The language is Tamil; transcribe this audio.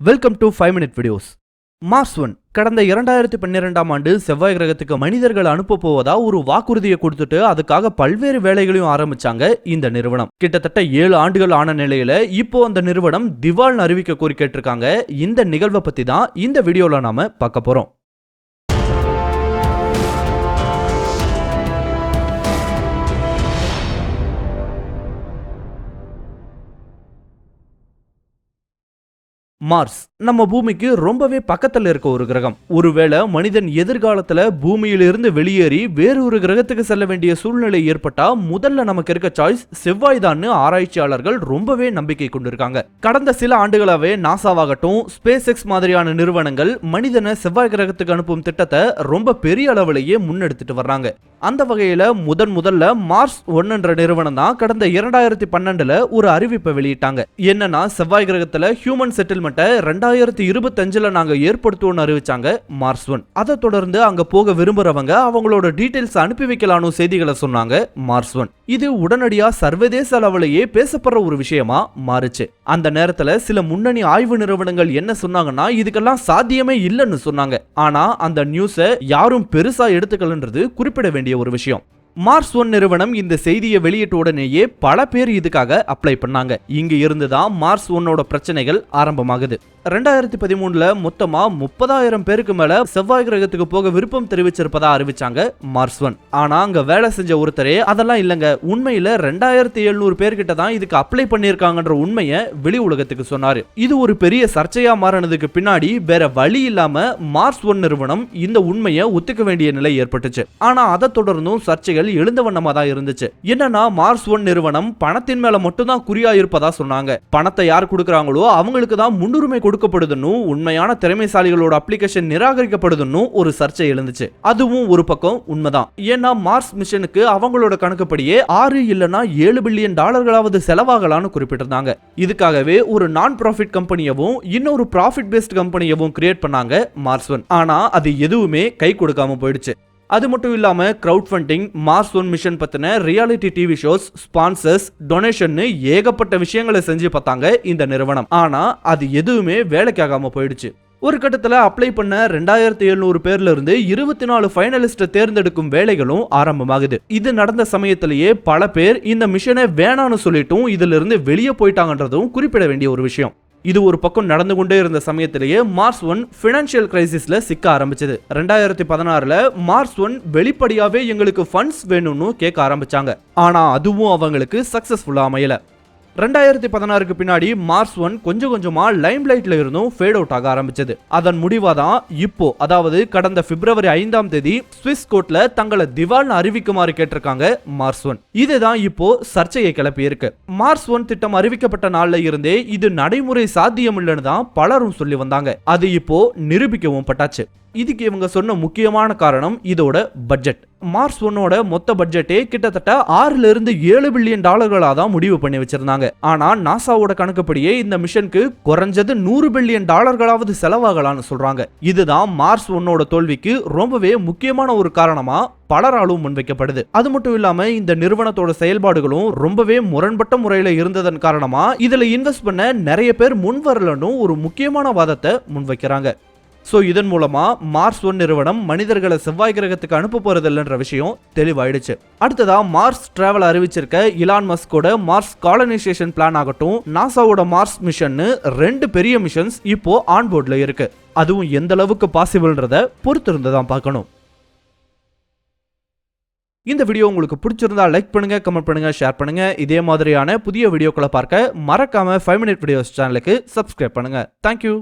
Welcome to five minute videos Mars one கடந்த இரண்டாயிரத்தி பன்னிரெண்டாம் ஆண்டு செவ்வாய் கிரகத்துக்கு மனிதர்கள் அனுப்ப போவதா ஒரு வாக்குறுதியை கொடுத்துட்டு அதுக்காக பல்வேறு வேலைகளையும் ஆரம்பிச்சாங்க இந்த நிறுவனம். கிட்டத்தட்ட ஏழு ஆண்டுகள் ஆன நிலையில இப்போ அந்த நிறுவனம் திவால் அறிவிக்க கோரி கேட்டிருக்காங்க. இந்த நிகழ்வை பத்தி தான் இந்த வீடியோல நாம பார்க்க போறோம். மார்ஸ் நம்ம பூமிக்கு ரொம்பவே பக்கத்துல இருக்க ஒரு கிரகம். ஒருவேளை மனிதன் எதிர்காலத்துல பூமியிலிருந்து வெளியேறி வேறொரு கிரகத்துக்கு செல்ல வேண்டிய சூழ்நிலை ஏற்பட்டா முதல்ல நமக்கு இருக்க சாய்ஸ் செவ்வாய் தான்னு ஆராய்ச்சியாளர்கள் ரொம்பவே நம்பிக்கை கொண்டிருக்காங்க. கடந்த சில ஆண்டுகளாவே நாசாவாகட்டும் ஸ்பேஸ் எக்ஸ் மாதிரியான நிறுவனங்கள் மனிதனை செவ்வாய் கிரகத்துக்கு அனுப்பும் திட்டத்தை ரொம்ப பெரிய அளவிலேயே முன்னெடுத்துட்டு வர்றாங்க. அந்த வகையில் முதன் முதல்ல மார்ஸ் ஒன்னுன்ற நிறுவனம் தான் கடந்த இரண்டாயிரத்தி பன்னெண்டுல ஒரு அறிவிப்பை வெளியிட்டாங்க. என்னன்னா செவ்வாய் கிரகத்தில் ஹியூமன் செட்டில்மெண்ட்டை ரெண்டாயிரத்தி இருபத்தஞ்சில் நாங்கள் ஏற்படுத்துவோம்னு அறிவிச்சாங்க மார்ஸ் ஒன். அதை தொடர்ந்து அங்கே போக விரும்புறவங்க அவங்களோட டீட்டெயில்ஸ் அனுப்பி வைக்கலான்னு செய்திகளை சொன்னாங்க மார்ஸ் ஒன். இது உடனடியாக சர்வதேச அளவிலேயே பேசப்படுற ஒரு விஷயமா மாறுச்சு. அந்த நேரத்தில் சில முன்னணி ஆய்வு நிறுவனங்கள் என்ன சொன்னாங்கன்னா இதுக்கெல்லாம் சாத்தியமே இல்லைன்னு சொன்னாங்க. ஆனால் அந்த நியூஸை யாரும் பெருசாக எடுத்துக்கலன்றது குறிப்பிட வேண்டிய வேண்டிய ஒரு விஷயம். மார்ஸ் ஒன் நிறுவனம் இந்த செய்தியை வெளியிட்ட உடனேயே பல பேர் இதுக்காக அப்ளை பண்ணாங்க. இங்க இருந்து தான் மார்ஸ் ஒன்னோட பிரச்சனைகள் ஆரம்பமாகுது. ரெண்டாயிரத்தி பதிமூணுல மொத்தமா முப்பதாயிரம் பேருக்கு மேல செவ்வாய் கிரகத்துக்கு போக விருப்பம் தெரிவிச்சிருப்பதா அறிவிச்சாங்க மார்ஸ் ஒன். ஆனா அங்க வேலை செஞ்ச ஒருத்தரே அதெல்லாம் இல்லங்க. உண்மையில ரெண்டாயிரத்தி எழுநூறு பேர்கிட்ட தான் இதுக்கு அப்ளை பண்ணியிருக்காங்கன்ற உண்மையை வெளி உலகத்துக்கு சொன்னாரு. இது ஒரு பெரிய சர்ச்சையா மாறினதுக்கு பின்னாடி வேற வழி இல்லாம மார்ஸ் ஒன் நிறுவனம் இந்த உண்மையை ஒத்துக்க வேண்டிய நிலை ஏற்பட்டுச்சு. ஆனா அதை தொடர்ந்தும் சர்ச்சைகள் எழுந்த வண்ணமா தான் இருந்துச்சு. என்னன்னா மார்ஸ் ஒன் நிறுவனம் பணத்தின் மேல மட்டும்தான் குறியா இருப்பதா சொன்னாங்க. பணத்தை யார் கொடுக்குறாங்களோ அவங்களுக்கு தான் முன்னுரிமை கொடுக்கப்படுதுன்னு உண்மையான திறமைசாலிகளோட அப்ளிகேஷன் நிராகரிக்கப்படுதுன்னு ஒரு சர்ச்சை எழுந்துச்சு. அதுவும் ஒரு பக்கம் உண்மைதான். ஏன்னா மார்ஸ் மிஷனுக்கு அவங்களோட கணக்குப்படியே ஆறு இல்லனா ஏழு பில்லியன் டாலர்களாவது செலவாகலாம்னு குறிப்பிட்டிருந்தாங்க. இதுக்காகவே ஒரு நான் ப்ராஃபிட் கம்பெனியவும் இன்னொரு ப்ராஃபிட் பேஸ்ட் கம்பெனியவும் கிரியேட் பண்ணாங்க மார்ஸ் ஒன் ஆனா அது எதுவுமே கை கொடுக்காம போயிடுச்சு. அது மட்டும் இல்லாமல் crowd funding Mars one mission பற்றின reality TV shows sponsors donation ஏகப்பட்ட விஷயங்களை செஞ்சு பார்த்தாங்க இந்த நிறுவனம். ஆனால் அது எதுவுமே வேலைக்காகாமல் போயிடுச்சு. ஒரு கட்டத்தில் அப்ளை பண்ண ரெண்டாயிரத்தி எழுநூறு பேர்ல இருந்து இருபத்தி நாலு ஃபைனலிஸ்ட்டை தேர்ந்தெடுக்கும் வேலைகளும் ஆரம்பமாகுது. இது நடந்த சமயத்திலேயே பல பேர் இந்த மிஷனை வேணான்னு சொல்லிட்டும் இதுல இருந்து வெளியே போயிட்டாங்கன்றதும் குறிப்பிட வேண்டிய ஒரு விஷயம். இது ஒரு பக்கம் நடந்து கொண்டே இருந்த சமயத்திலேயே மார்ஸ் ஒன் ஃபினான்ஷியல் கிரைசிஸில் சிக்க ஆரம்பிச்சது. ரெண்டாயிரத்தி பதினாறில் மார்ஸ் ஒன் வெளிப்படையாகவே எங்களுக்கு ஃபண்ட்ஸ் வேணும்னு கேட்க ஆரம்பிச்சாங்க. ஆனால் அதுவும் அவங்களுக்கு சக்ஸஸ்ஃபுல்லாக அமையலை. ரெண்டாயிரத்தி பதினாறுக்கு பின்னாடி மார்ஸ் ஒன் கொஞ்சம் கொஞ்சமா லைம் லைட்ல இருந்தும் ஃபேட் அவுட் ஆக ஆரம்பிச்சது. அதன் முடிவா தான் இப்போ அதாவது கடந்த பிப்ரவரி ஐந்தாம் தேதி சுவிஸ் கோர்ட்ல தங்களை திவால்னு அறிவிக்குமாறு கேட்டிருக்காங்க மார்ஸ் ஒன் இதுதான் இப்போ சர்ச்சையை கிளப்பி இருக்கு. மார்ஸ் ஒன் திட்டம் அறிவிக்கப்பட்ட நாள்ல இருந்தே இது நடைமுறை சாத்தியம் இல்லைன்னு தான் பலரும் சொல்லி வந்தாங்க. அது இப்போ நிரூபிக்கவும் பட்டாச்சு. இதுக்கு இவங்க சொன்ன முக்கியமான காரணம் இதோட பட்ஜெட் மார்ஸ் ஒன்னோட மொத்த பட்ஜெட்டே கிட்டத்தட்ட ஆறுல இருந்து ஏழு பில்லியன் டாலர்களாக தான் முடிவு பண்ணி வச்சிருந்தாங்க. ஆனா நாசாவோட கணக்குப்படியே இந்த மிஷனுக்கு குறைஞ்சது நூறு பில்லியன் டாலர்களாவது செலவாகலாம்னு சொல்றாங்க. இதுதான் மார்ஸ் ஒன்னோட தோல்விக்கு ரொம்பவே முக்கியமான ஒரு காரணமா பலராலும் முன்வைக்கப்படுது. அது மட்டும் இல்லாம இந்த நிறுவனத்தோட செயல்பாடுகளும் ரொம்பவே முரண்பட்ட முறையில இருந்ததன் காரணமா இதுல இன்வெஸ்ட் பண்ண நிறைய பேர் முன் வரலன்னு ஒரு முக்கியமான வாதத்தை முன்வைக்கிறாங்க. ஸோ இதன் மூலமாக மார்ஸ் ஒன் நிறுவனம் மனிதர்களை செவ்வாய் கிரகத்துக்கு அனுப்ப போறதில்லைன்ற விஷயம் தெளிவாயிடுச்சு. அடுத்ததாக மார்ஸ் டிராவல் அறிவிச்சிருக்க இலான் மஸ்கோட மார்ஸ் காலனைசேஷன் பிளான் ஆகட்டும் நாசாவோட மார்ஸ் மிஷன்னு ரெண்டு பெரிய மிஷன்ஸ் இப்போ ஆன்போர்டில் இருக்கு. அதுவும் எந்த அளவுக்கு பாசிபிள்ன்றத பொறுத்திருந்து தான் பார்க்கணும். இந்த வீடியோ உங்களுக்கு பிடிச்சிருந்தா லைக் பண்ணுங்க கமெண்ட் பண்ணுங்க ஷேர் பண்ணுங்க. இதே மாதிரியான புதிய வீடியோக்களை பார்க்க மறக்காம ஃபைவ் மினிட் வீடியோஸ் சேனலுக்கு சப்ஸ்கிரைப் பண்ணுங்க. Thank you